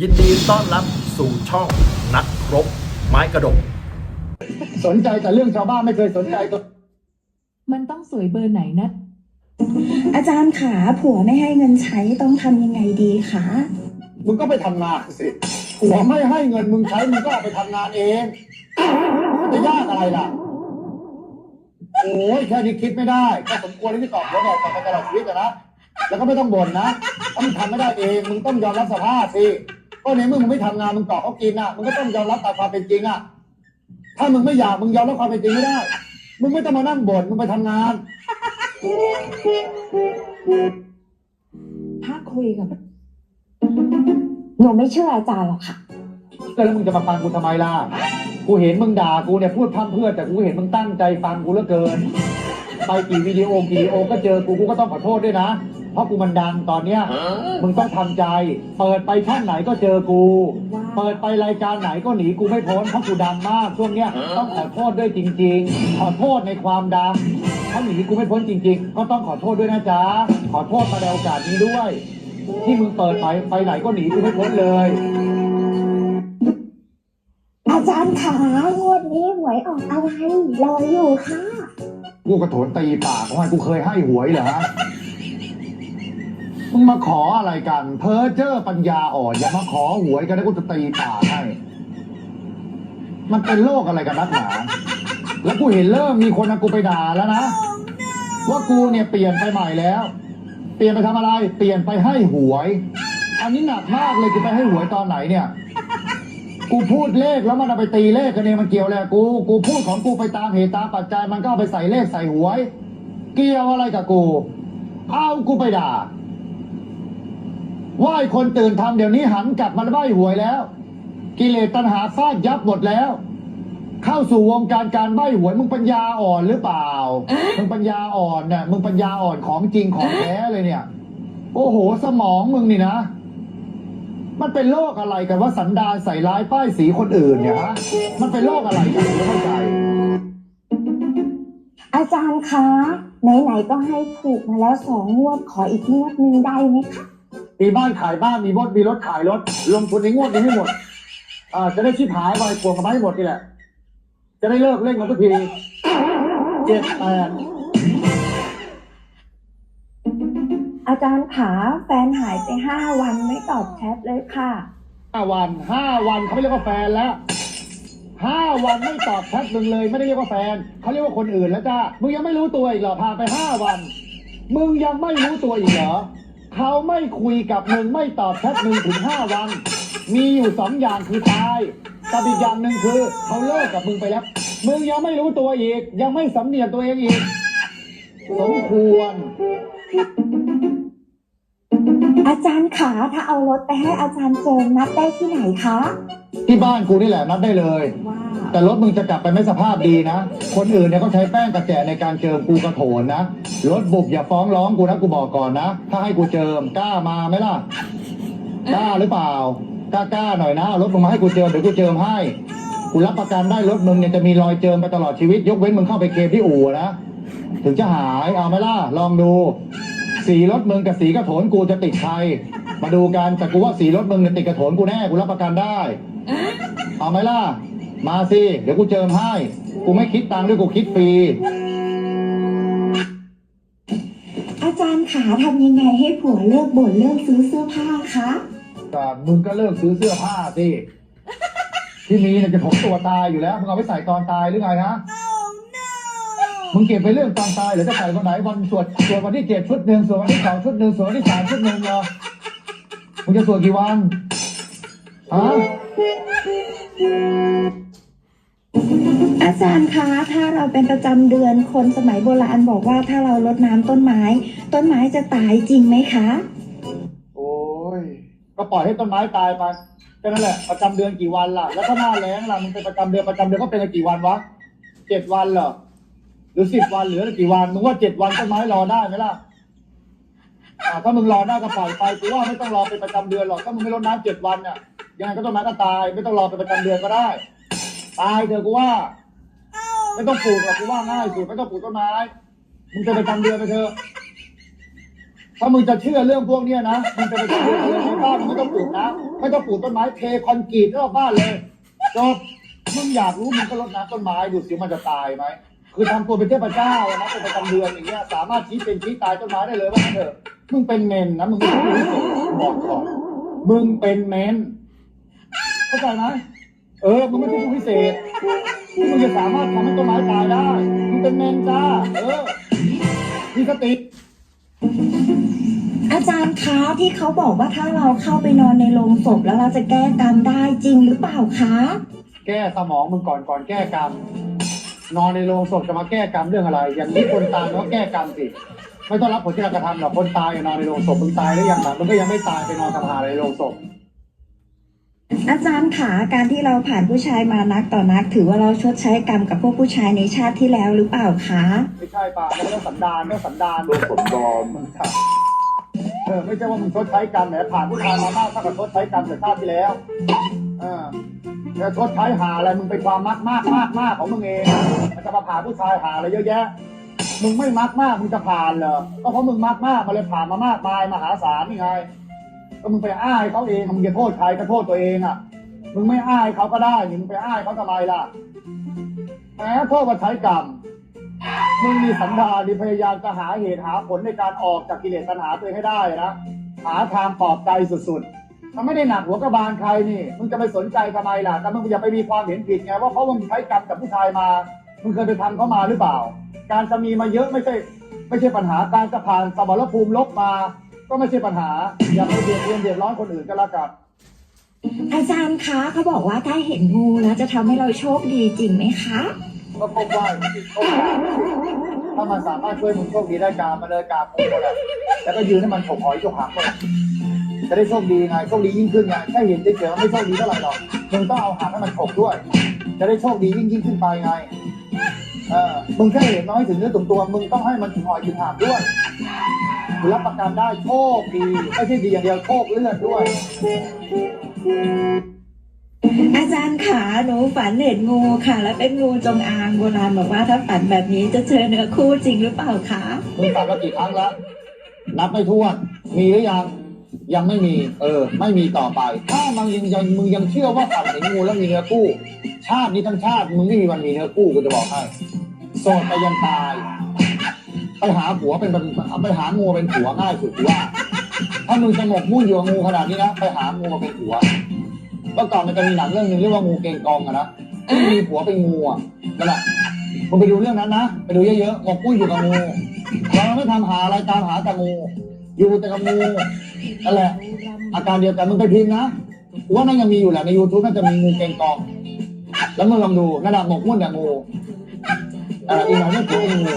ยินดีต้อนรับสู่ช่องนักรบ ไม้กระดก สนใจแต่เรื่องชาวบ้านไม่เคยสนใจตัวมันต้องสวยเบอร์ไหนนะ อาจารย์ขาผัวไม่ให้เงินใช้ต้องทำยังไงดีคะมึงก็ไปทำงานสิผัวไม่ให้เงินมึงใช้มึงก็เอาไปทำงานเองจะยากอะไรล่ะ โอ้ยแค่นี้คิดไม่ได้ก็สมควรที่ตอบหัวแดกต่อไปตลอดชีวิตอะนะแล้วก็ไม่ต้องบ่นนะถ้ามึงทำไม่ได้เอง มึงต้องยอมรับสภาพสิ ก็ในเมื่อมึงไม่ทำงานมึงตอบเขากินอะมึงก็ต้องยอมรับตามความเป็นจริงอะถ้ามึงไม่อยากมึงยอมรับความเป็นจริงไม่ได้ มึงไม่ต้องมานั่งบ่นมึงไปทำงาน ถ้าคุยกับหนูไม่เชื่ออาจารย์หรอกค่ะ แล้วมึงจะมาฟังกูทำไมล่ะ กูเห็นมึงด่ากูเนี่ยพูดพร่ำเพรื่อแต่กูเห็นมึงตั้งใจฟังกูเหลือเกิน ไปกี่วิดีโอกี่วิดีโอก็เจอกูกูก็ต้องขอโทษด้วยนะ เพราะกูมันดังตอนเนี้ยมึงต้องทำใจ เปิดไปช่องไหนก็เจอกู เปิดไปรายการไหนก็หนีกูไม่พ้นเพราะกูดังมากช่วงเนี้ยต้องขอโทษด้วยจริง ๆ ขอโทษในความดังถ้าหนีกูไม่พ้นจริง ๆ ก็ต้องขอโทษด้วยนะจ๊ะขอโทษมาในโอกาสนี้ด้วย ที่มึงเปิดไปไปไหนก็หนีกูไม่พ้นเลย อาจารย์ขางวดนี้หวยออกอะไรรออยู่ค่ะ กูกระโถนตีปากว่ากูเคยให้หวยเหรอ มึงมาขออะไรกัน เพ้อเจ้อปัญญาอ่อนอย่ามาขอหวยกันแล้วกูจะตีปาให้ มันเป็นโรคอะไรกันนักหนาแล้วกูเห็นเริ่มมีคนเอากูไปด่าแล้วนะว่ากูเนี่ยเปลี่ยนไปใหม่แล้ว เปลี่ยนไปทำอะไร เปลี่ยนไปให้หวย อันนี้หนักมากเลยกูไปให้หวยตอนไหนเนี่ย กูพูดเลขแล้วมันเอาไปตีเลขกันเองมันเกี่ยวอะไรกู กูพูดของกูไปตามเหตุตามปัจจัยมันก็เอาไปใส่เลขใส่หวย เกี่ยวอะไรกับกู เอากูไปด่า ว่าไอ้คนตื่นทำเดี๋ยวนี้หันกลับมาใบ้หวยแล้ว กิเลสตัณหาฟาดยับหมดแล้ว เข้าสู่วงการการใบ้หวยมึงปัญญาอ่อนหรือเปล่า มึงปัญญาอ่อนเนี่ยมึงปัญญาอ่อนของจริงของแท้เลยเนี่ย โอ้โหสมองมึงนี่นะ มันเป็นโรคอะไรกันว่าสันดานใส่ร้ายป้ายสีคนอื่นเนี่ยฮะมันเป็นโรคอะไรกันไม่เข้าใจอาจารย์คะ ไหนๆก็ให้ถูกมาแล้วสองงวดขออีกงวดหนึ่งได้ไหมคะ มีบ้านขายบ้านมีรถมีรถขายรถลงทุนในงวดนี้ให้หมดอ่าจะได้ชิบหายไปปวงกันมาให้หมดนี่แหละ จะได้เลิกเล่นกันทุกทีเจ็ดแปดอาจารย์ขาแฟนหายไปห้าวันไม่ตอบแชทเลยค่ะ ห้าวันห้าวันเขาไม่เรียกว่าแฟนแล้วห้าวันไม่ตอบแชทมึงเลยไม่ได้เรียกว่าแฟนเขาเรียกว่าคนอื่นแล้วจ้ามึงยังไม่รู้ตัวอีกเหรอผ่านไปห้าวัน มึงยังไม่รู้ตัวอีกเหรอ เขาไม่คุยกับมึงไม่ตอบแชทมึงถึงห้าวัน มีอยู่สองอย่างคือตายกับอีกอย่างหนึ่งคือเขาเลิกกับมึงไปแล้ว มึงยังไม่รู้ตัวอีก ยังไม่สำเนียกตัวเองอีก สมควร อาจารย์ขาถ้าเอารถไปให้อาจารย์เจิมนัดได้ที่ไหนคะ ที่บ้านกูนี่แหละนัดได้เลย ว้าวแต่รถมึงจะกลับไปไม่สภาพดีนะ คนอื่นเนี่ยเขาใช้แป้งกระแจในการเจิมกูกระโถนนะ รถบุบอย่าฟ้องร้องกูนะกูบอกก่อนนะ ถ้าให้กูเจิมกล้ามาไหมล่ะ กล้าหรือเปล่า กล้ากล้าหน่อยนะเอารถมึงมาให้กูเจิมเดี๋ยวกูเจิมให้ กูรับประกันได้รถมึงเนี่ยจะมีรอยเจิมไปตลอดชีวิต ยกเว้นมึงเข้าไปเคลมที่อู่นะ ถึงจะหายเอาไหมล่ะ ลองดู สีรถมึงกับสีกระโถนกูจะติดใคร มาดูกันแต่กูว่าสีรถมึงเนี่ยติดกระโถนกูแน่กูรับประกันได้ เอาไหมล่ะ มาสิ เดี๋ยวกูเจิมให้ กูไม่คิดตังค์ด้วยกูคิดฟรี อาจารย์ขาทำยังไงให้ผัวเลิกบ่นเลิกซื้อเสื้อผ้าคะแต่มึงก็เลิกซื้อเสื้อผ้าสิ ที่นี้เนี่ยจะถมตัวตายอยู่แล้ว มึงเอาไปใส่ตอนตายหรือไงฮะ มึงเก็บไปเรื่องตอนตายหรือจะใส่วันไหนวันสวดสวดวันที่เจ็ดชุดหนึ่งสวดวันที่สองชุดหนึ่งสวดวันที่สามชุดหนึ่งเหรอ มึงจะสวดกี่วัน ฮะอาจารย์คะถ้าเราเป็นประจำเดือนคนสมัยโบราณบอกว่าถ้าเรารดน้ำต้นไม้ ต้นไม้จะตายจริงไหมคะ โอ้ย ก็ปล่อยให้ต้นไม้ตายไปแค่นั้นแหละประจำเดือนกี่วันล่ะ แล้วถ้าหน้าแล้งล่ะมึงเป็นประจำเดือนประจำเดือนก็เป็นกี่วันวะเจ็ดวันเหรอหรือสิบวันหรือกี่วันมึงว่าเจ็ดวันต้นไม้รอได้ไหมล่ะอ่าถ้ามึงรอได้ก็ปล่อยไปกูว่าไม่ต้องรอเป็นประจำเดือนหรอกถ้ามึงไม่รดน้ำเจ็ดวันเนี่ย ยังไงก็ต้นไม้ก็ตาย ไม่ต้องรอเป็นประจำเดือนก็ได้ ตายเถอะกูว่า ไม่ต้องปลูกหรอกกูว่าง่ายสุดไม่ต้องปลูกต้นไม้มึงจะประจำเดือนไปเถอะถ้ามึงจะเชื่อเรื่องพวกเนี้ยนะมึงจะไปทำเรื่องในบ้านมึงไม่ต้องปลูกนะไม่ต้องปลูกต้นไม้เทคอนกรีตรอบบ้านเลยจบมึงอยากรู้มึงก็รดน้ำต้นไม้ดูสิมันจะตายไหมคือทำตัวเป็นเทพเจ้านะเป็นประจำเดือนอย่างเงี้ยสามารถชี้เป็นชี้ตายต้นไม้ได้เลยว่าเถอะมึงเป็นเมนนะมึงไม่รู้บอกก่อนมึงเป็นเมน เข้าใจไหมเออมึงไม่ใช่ผู้พิเศษที่มึงจะสามารถทำให้ต้นไม้ตายได้มึงเป็นเมนจ้าเออมีสติอาจารย์คะที่เขาบอกว่าถ้าเราเข้าไปนอนในโรงศพแล้วเราจะแก้กรรมได้จริงหรือเปล่าคะแก้สมองมึงก่อนก่อนแก้กรรม นอนในโรงศพจะมาแก้กรรมเรื่องอะไร อย่างนี้คนตายก็แก้กรรมสิไม่ต้องรับผลที่เรากระทำหรอกคนตายอย่านอนในโรงศพมึงตายแล้วยังหลังมึงก็ยังไม่ตายไปนอนทำหาอะไรในโรงศพ อาจารย์ขาการที่เราผ่านผู้ชายมานักต่อนัก ถือว่าเราชดใช้กรรมกับพวกผู้ชายในชาติที่แล้วหรือเปล่าคะไม่ใช่ป่ะไม่ต้องสันดานไม่ต้องสันดานโดนผลบอมมึงค่ะเออไม่ใช่ว่ามึงชดใช้กรรมแหมผ่านผู้ชายมามากเท่ากับชดใช้กรรมแต่ชาติที่แล้วเออแล้วชดใช้หาอะไรมึงเป็นความมักมากมากมากของมึงเองอะมันจะมาผ่านผู้ชายหาอะไรเยอะแยะ มึงไม่มักมากมึงจะผ่านเหรอก็เพราะมึงมักมากมาเลยผ่านมามากมายมหาศาลนี่ไง ก็มึงไปอ้ายเขาเองมึงจะโทษใครก็โทษตัวเองอะ มึงไม่อ้ายเขาก็ได้นี่มึงไปอ้ายเขาทำไมล่ะแหมโทษว่าใช้กรรมมึงมีสันดานพยายามจะหาเหตุหาผลในการออกจากกิเลสตัณหาตัวเองให้ได้นะหาทางปลอบใจสุดๆ มันไม่ได้หนักหัวกระบาลใครนี่ มึงจะไปสนใจทำไมล่ะแต่มึงอย่าไปมีความเห็นผิดไงว่าเพราะมึงใช้กรรมกับผู้ชายมา มึงเคยไปทำเขามาหรือเปล่า การจะมีมาเยอะไม่ใช่ ไม่ใช่ปัญหาการจะผ่านสมรภูมิลบมา ก็ไม่ใช่ปัญหา อย่าไปเบียดเบียนเดือดร้อนคนอื่นก็แล้วกัน อาจารย์คะเขาบอกว่าถ้าเห็นงูแล้วจะทำให้เราโชคดีจริงไหมคะ ก็พบว่าโชคดีถ้ามันสามารถช่วยมึงโชคดีได้กามาเลยกาโค้งเลยแล้วก็ยืนให้มันฉกหอยฉกหางเลยจะได้โชคดีไงโชคดียิ่งขึ้นไงแค่เห็นเฉยๆมันไม่โชคดีเท่าไหร่หรอกมึงต้องเอาหางให้มันฉกด้วย จะได้โชคดียิ่งยิ่งขึ้นไปไงเออมึงแค่เห็นน้อยถึงเนื้อถึงตัวมึงต้องให้มันถึงหอยถึงหางด้วยมึง รับประกันได้โชคดีไม่ใช่ดีอย่างเดียวโชคเลือดด้วย อาจารย์ขาหนูฝันเห็นงูค่ะ แล้วเป็นงูจงอางโบราณบอกว่าถ้าฝันแบบนี้จะเจอเนื้อคู่จริงหรือเปล่าคะมึงฝันมากี่ครั้งแล้ว นับไม่ถ้วน มีหรือยัง ยังไม่มี เออ ไม่มีต่อไป ถ้ามึงยังยังมึงยังเชื่อว่าฝันเห็นงูแล้วมีเนื้อคู่ ชาตินี้ทั้งชาติมึงไม่มีวันมีเนื้อคู่กูจะบอกให้โสดไปยันตาย ไปหาผัวเป็นไปหางูเป็นผัวง่ายสุดว่า ถ้ามึงสงบมุ่นอยู่กับงูขนาดนี้นะไปหางูมาเป็นผัวเมื่อก่อนมันจะมีหนังเรื่องหนึงเรียกว่างูเกงกองอะนะที่มีผัวเป็นงูอะนั่นแหละมึงไปดูเรื่องนั้นนะไปดูเยอะๆหมกมุ่นอยู่กับงูเราไม่ทำหาอะไรตามหาแต่งู อยู่แต่กับงูนั่นแหละ อาการเดียวกันมึงไปพิมพ์นะว่าน่าจะมีอยู่แหละใน YouTube น่าจะมีงูเกงกอง แล้วมึงลองดูนั่นแหละหมกมุ่นแต่งู อ่ออีกหน่อยไม่ถือเป็นงู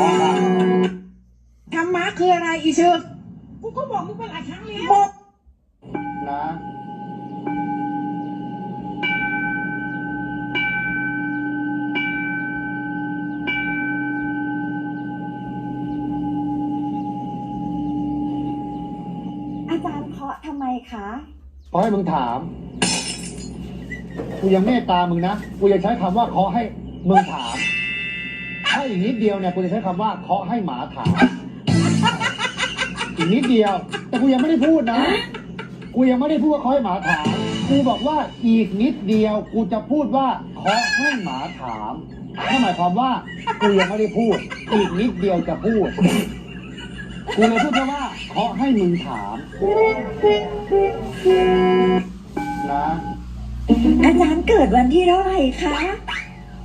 พอละธรรมะคืออะไรอีเชิกกูก็บอกมึงไปหลายครั้งแล้วบอกนะอาจารย์เคาะทำไมคะ ขอให้มึงถาม กูยังเมตตามึงนะ กูจะใช้คำว่าขอให้มึงถามถ้า อีกนิดเดียวเนี่ยกูจะใช้คำว่าขอให้หมาถามอีกนิดเดียว แต่กูยังไม่ได้พูดนะ กูยังไม่ได้พูดว่าขอให้หมาถามกูบอกว่าอีกนิดเดียว กูจะพูดว่าขอให้หมาถามนั่นหมายความว่ากูยังไม่ได้พูด อีกนิดเดียวจะพูดกูเลยพูดแค่ว่าขอให้มึงถามนะอาจารย์เกิดวันที่เท่าไหร่คะ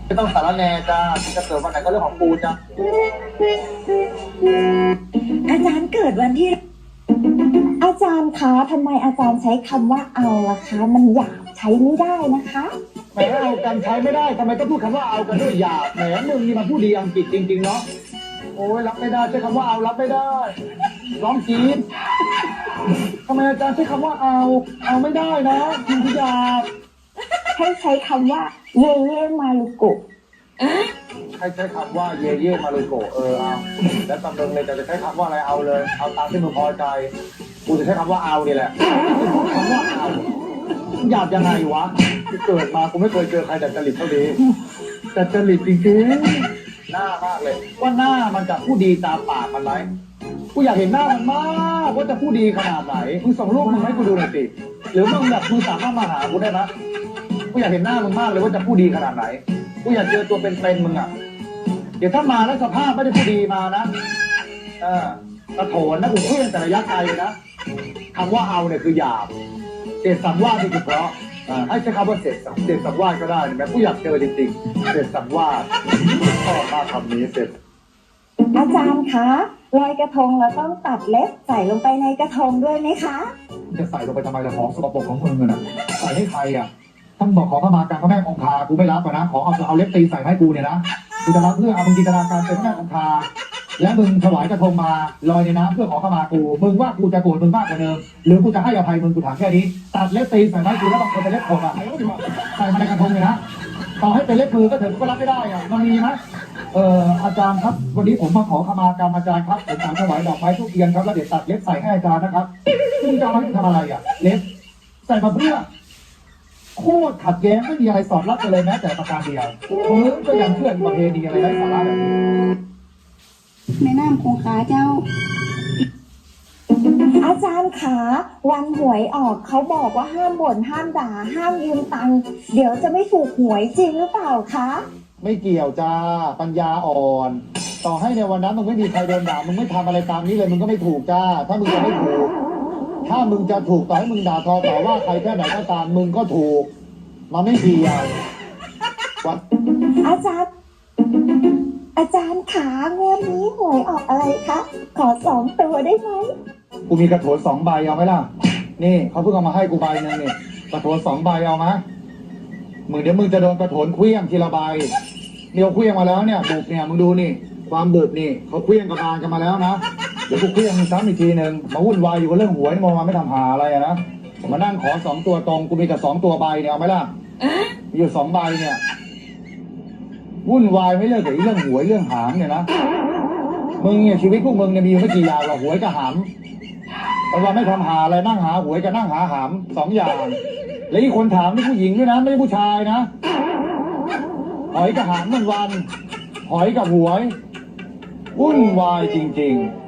ไม่ต้องสารแหนจ้าจะเกิดวันไหนก็เรื่องของกูจ้ะอาจารย์เกิดวันที่ อาจารย์คะทำไมอาจารย์ใช้คำว่าเอาล่ะคะ มันหยาบใช้ไม่ได้นะคะ แหมเอากันใช้ไม่ได้ทำไมต้องพูดคำว่าเอากันด้วยหยาบแหมมึงนี่มันพูดดีอังกฤษจริงๆเนาะโอ้ยรับไม่ได้ใช้คำว่าเอารับไม่ได้ร้องจีนทำไมอาจารย์ใช้คำว่าเอา เอาไม่ได้นะจริงหยาบ ให้ใช้คำว่าเย่เย่มาลุโกะให้ใช้คำว่าเย่เย่มาลยโกะเออเอาแล้วตำลึงเลยแต่จะใช้คำว่าอะไรเอาเลย เอาตามที่มึงพอใจกูจะใช้คำว่าเอานี่แหละคำว่าเอาหยาบยังไงวะเกิดมากูไม่เคยเจอใครแต่จริตเท่านี้แต่จริตจริงๆหน้ามากเลย ว่าหน้ามันจะพูดดีตามปากมันไหมกูอยากเห็นหน้ามันมากว่าจะพูดดีขนาดไหนมึงส่งรูปมึงให้กูดูหน่อยสิหรือมึงแบบมึงสามารถมาหากูได้ไหม กูอยากเห็นหน้ามึงมากเลยว่าจะพูดดีขนาดไหน กูอยากเจอตัวเป็นๆมึงอะ เดี๋ยวถ้ามาแล้วสภาพไม่ได้พูดดีมานะ เออกระโถนนะกูเคลื่อนแต่ระยะไกลเลยนะคำว่าเอาเนี่ยคือหยาบเศษสังวาสนี่คือเพราะอ่าให้ใช้คำว่าเศษสังเศษสังวาสก็ได้นะกูอยากเจอจริงๆเศษสังวาสชอบมากคำนี้เศษอาจารย์คะลอยกระทงเราต้องตัดเล็บใส่ลงไปในกระทงด้วยไหมคะ จะใส่ลงไปทำไมล่ะของสกปรกของมึงอะนะใส่ให้ใครอะ ท่านบอกขอเข้ามาการพระแม่คงคากูไม่รับอะนะขอเอาเอาเล็บตีใส่ให้กูเนี่ยนะกูจะรับเพื่อเอามึงจินตนาการเป็นพระแม่คงคาและมึงถวายกระทงมาลอยในน้ำเพื่อขอขมากูมึงว่ากูจะโกรธมึงมากกว่าเดิมหรือกูจะให้อภัยมึงกูถามแค่นี้ตัดเล็บตีใส่ให้กูแล้วบางคนเป็นเล็บผมอะใส่มาในกระทงเลยนะต่อให้เป็นเล็บมือก็เถอะกูก็รับไม่ได้อะมันมีไหมเอ่ออาจารย์ครับ วันนี้ผมมาขอขมากรรมอาจารย์ครับผมถามถวายดอกไม้ทุกเทียนครับแล้วเดี๋ยวตัดเล็บใส่ให้อาจารย์นะครับคุณจะเอาให้ทำอะไรอะ เล็บใส่มาเพื่อ คตรขัดแย้งไม่มีอะไรสอดรับกันเลยแม้แต่ประการเดียวมึงก็ยังเชื่อประเพณีอะไรไร้สาระแบบนี้แม่น้ำคงคาเจ้า อาจารย์คะวันหวยออกเขาบอกว่าห้ามบ่นห้ามด่า ห้ามยืมตังค์เดี๋ยวจะไม่ถูกหวยจริงหรือเปล่าคะไม่เกี่ยวจ้าปัญญาอ่อน ต่อให้ในวันนั้นมึงไม่มีใครโดนด่ามึงไม่ทำอะไรตามนี้เลยมึงก็ไม่ถูกจ้า ถ้ามึงจะไม่ถูก ถ้ามึงจะถูกต่อให้มึงด่าทอต่อว่าใครแค่ไหนก็ตามมึงก็ถูก มันไม่เกี่ยววันอาจารย์ อาจารย์ขางวดนี้หวยออกอะไรคะ ขอสองตัวได้ไหมกูมีกระโถนสองใบเอาไหมล่ะ นี่เขาเพิ่งเอามาให้กูใบหนึงนี่กระโถนสองใบเอาไหมมึงเดี๋ยวมึงจะโดนกระโถนเคลี้ยงทีละใบเดี๋ยวเคลี้ยงมาแล้วเนี่ยบุบเนี่ยมึงดูนี่ ความบุบนี่เขาเคลี้ยงกระบาลกันมาแล้วนะ เดี๋ยวกูเคลี้ยงซ้ำอีกทีหนึ่งมาวุ่นวายอยู่กับเรื่องหวยมองมาไม่ทำหาอะไรอะนะมานั่งขอสองตัวตรงกูมีแต่สองตัวใบเนี่ยเอาไหมล่ะมีอยู่สองใบเนี่ยวุ่นวายไม่เลิกกับไอ้เรื่องหวยเรื่องหางเนี่ยนะมึงเนี่ยชีวิตพวกมึงเนี่ยมีอยู่ไม่กี่อย่างหรอกหวยกับหางแต่ว่าไม่ทำหาอะไรนั่งหาหวยกับนั่งหาหามสองอย่าง แล้วอีกคนถามนี่ผู้หญิงด้วยนะไม่ใช่ผู้ชายนะหอยกับหามมันวันหอยกับหวยวุ่นวายจริง ๆ